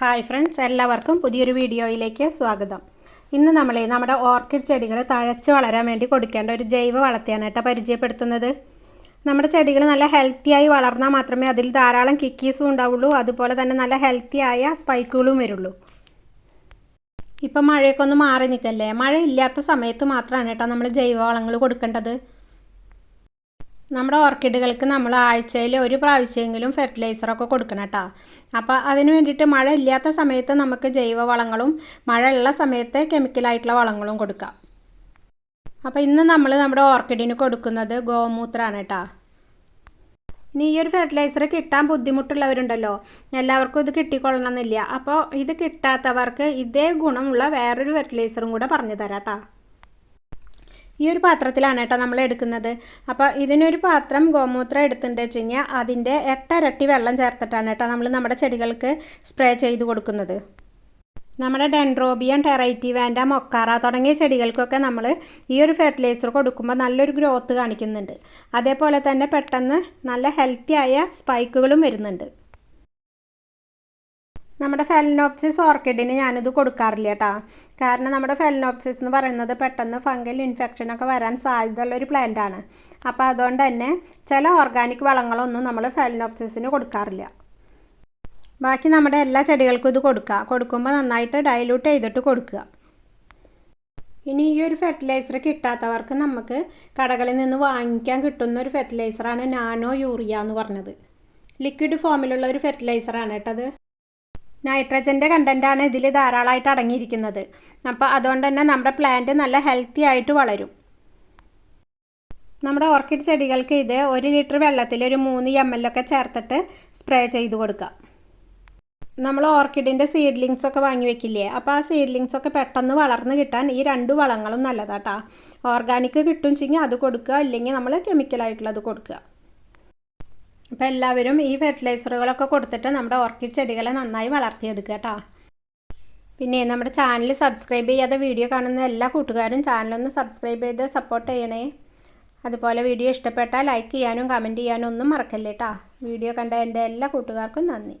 Hi friends എല്ലാവർക്കും പുതിയൊരു വീഡിയോയിലേക്ക് സ്വാഗതം. ഇന്ന് നമ്മൾ നമ്മുടെ ഓർക്കിഡ് ചെടികൾ തഴച്ച് വളരാൻ വേണ്ടി കൊടുക്കേണ്ട ഒരു ജൈവ വളത്തെയാണ് കേട്ടോ പരിചയപ്പെടുത്തുന്നത്. നമ്മുടെ ചെടികൾ നല്ല ഹെൽത്തിയായി വളർന്നാൽ മാത്രമേ അതിൽ ധാരാളം കിക്കീസും ഉണ്ടാവുള്ളൂ അതുപോലെ തന്നെ നല്ല ഹെൽത്തിയായ സ്പൈക്കുകളും വരുള്ളൂ. ഇപ്പം മഴയൊക്കെ ഒന്ന് മാറി നിൽക്കല്ലേ? മഴ ഇല്ലാത്ത സമയത്ത് മാത്രമാണ് കേട്ടോ നമ്മൾ ജൈവ വളങ്ങൾ കൊടുക്കേണ്ടത്. നമ്മുടെ ഓർക്കിഡുകൾക്ക് നമ്മൾ ആഴ്ചയിൽ ഒരു പ്രാവശ്യമെങ്കിലും ഫെർട്ടിലൈസറൊക്കെ കൊടുക്കണം കേട്ടോ. അപ്പോൾ അതിന് വേണ്ടിയിട്ട് മഴ ഇല്ലാത്ത സമയത്ത് നമുക്ക് ജൈവ വളങ്ങളും മഴ ഉള്ള സമയത്ത് കെമിക്കലായിട്ടുള്ള വളങ്ങളും കൊടുക്കാം. അപ്പോൾ ഇന്ന് നമ്മൾ നമ്മുടെ ഓർക്കിഡിന് കൊടുക്കുന്നത് ഗോമൂത്രമാണ് കേട്ടോ. ഇനി ഈ ഒരു ഫെർട്ടിലൈസർ കിട്ടാൻ ബുദ്ധിമുട്ടുള്ളവരുണ്ടല്ലോ. എല്ലാവർക്കും ഇത് കിട്ടിക്കൊള്ളണമെന്നില്ല. അപ്പോൾ ഇത് കിട്ടാത്തവർക്ക് ഇതേ ഗുണമുള്ള വേറൊരു ഫെർട്ടിലൈസറും കൂടെ പറഞ്ഞു തരാം കേട്ടോ. ഈ ഒരു പാത്രത്തിലാണ് കേട്ടോ നമ്മൾ എടുക്കുന്നത്. അപ്പോൾ ഇതിനൊരു പാത്രം ഗോമൂത്രം എടുത്തിട്ട് വെച്ച് കഴിഞ്ഞാൽ അതിന്റെ എട്ടരട്ടി വെള്ളം ചേർത്തിട്ടാണ് കേട്ടോ നമ്മൾ നമ്മുടെ ചെടികൾക്ക് സ്പ്രേ ചെയ്ത് കൊടുക്കുന്നത്. നമ്മുടെ ഡെൻഡ്രോബിയൻ ടെറൈറ്റി വാൻഡ മൊക്കാറ തുടങ്ങിയ ചെടികൾക്കൊക്കെ നമ്മൾ ഈ ഒരു ഫെർട്ടിലൈസർ കൊടുക്കുമ്പോൾ നല്ലൊരു ഗ്രോത്ത് കാണിക്കുന്നുണ്ട്. അതേപോലെ തന്നെ പെട്ടെന്ന് നല്ല ഹെൽത്തി ആയ സ്പൈക്കുകളും വരുന്നുണ്ട്. നമ്മുടെ ഫെലനോപ്സിസ് ഓർക്കിഡിന് ഞാനിത് കൊടുക്കാറില്ല കേട്ടോ കാരണം നമ്മുടെ ഫെലനോപ്സിസ് എന്ന് പറയുന്നത് പെട്ടെന്ന് ഫംഗൽ ഇൻഫെക്ഷനൊക്കെ വരാൻ സാധ്യതയുള്ള ഒരു പ്ലാന്റ് ആണ്. അപ്പോൾ അതുകൊണ്ട് തന്നെ ചില ഓർഗാനിക് വളങ്ങളൊന്നും നമ്മൾ ഫെലനോപ്സിസിന് കൊടുക്കാറില്ല. ബാക്കി നമ്മുടെ എല്ലാ ചെടികൾക്കും ഇത് കൊടുക്കുക കൊടുക്കുമ്പോൾ നന്നായിട്ട് ഡൈല്യൂട്ട് ചെയ്തിട്ട് കൊടുക്കുക. ഇനി ഈ ഒരു ഫെർട്ടിലൈസർ കിട്ടാത്തവർക്ക് നമുക്ക് കടകളിൽ നിന്ന് വാങ്ങിക്കാൻ കിട്ടുന്ന ഒരു ഫെർട്ടിലൈസറാണ് നാനോ യൂറിയ എന്ന് പറഞ്ഞത്. ലിക്വിഡ് ഫോമിലുള്ള ഒരു ഫെർട്ടിലൈസറാണ് കേട്ടത് നൈട്രജന്റെ കണ്ടന്റാണ് ഇതിൽ ധാരാളമായിട്ട് അടങ്ങിയിരിക്കുന്നത്. അപ്പോൾ അതുകൊണ്ട് തന്നെ നമ്മുടെ പ്ലാന്റ് നല്ല ഹെൽത്തി ആയിട്ട് വളരും. നമ്മുടെ ഓർക്കിഡ് ചെടികൾക്ക് ഇത് ഒരു ലിറ്റർ വെള്ളത്തിൽ ഒരു മൂന്ന് എം എൽ ഒക്കെ ചേർത്തിട്ട് സ്പ്രേ ചെയ്ത് കൊടുക്കുക നമ്മൾ ഓർക്കിഡിന്റെ സീഡ്ലിങ്സ് ഒക്കെ വാങ്ങി വെക്കില്ലേ? അപ്പോൾ ആ സീഡ്ലിങ്സ് ഒക്കെ പെട്ടെന്ന് വളർന്ന് കിട്ടാൻ ഈ രണ്ട് വളങ്ങളും നല്ലതാട്ടാ. ഓർഗാനിക് കിട്ടും ചെങ്കിൽ അത് കൊടുക്കുക. അല്ലെങ്കിൽ നമ്മൾ കെമിക്കലായിട്ടുള്ളത് കൊടുക്കുക. അപ്പോൾ എല്ലാവരും ഈ ഫെർട്ടിലൈസറുകളൊക്കെ കൊടുത്തിട്ട് നമ്മുടെ ഓർക്കിഡ് ചെടികളെ നന്നായി വളർത്തിയെടുക്കുക കേട്ടോ. പിന്നെ നമ്മുടെ ചാനൽ സബ്സ്ക്രൈബ് ചെയ്യാതെ വീഡിയോ കാണുന്ന എല്ലാ കൂട്ടുകാരും ചാനലൊന്ന് സബ്സ്ക്രൈബ് ചെയ്ത് സപ്പോർട്ട് ചെയ്യണേ. അതുപോലെ വീഡിയോ ഇഷ്ടപ്പെട്ടാൽ ലൈക്ക് ചെയ്യാനും കമന്റ് ചെയ്യാനും ഒന്നും മറക്കല്ലേട്ടാ വീഡിയോ കണ്ട എന്റെ എല്ലാ കൂട്ടുകാർക്കും നന്ദി.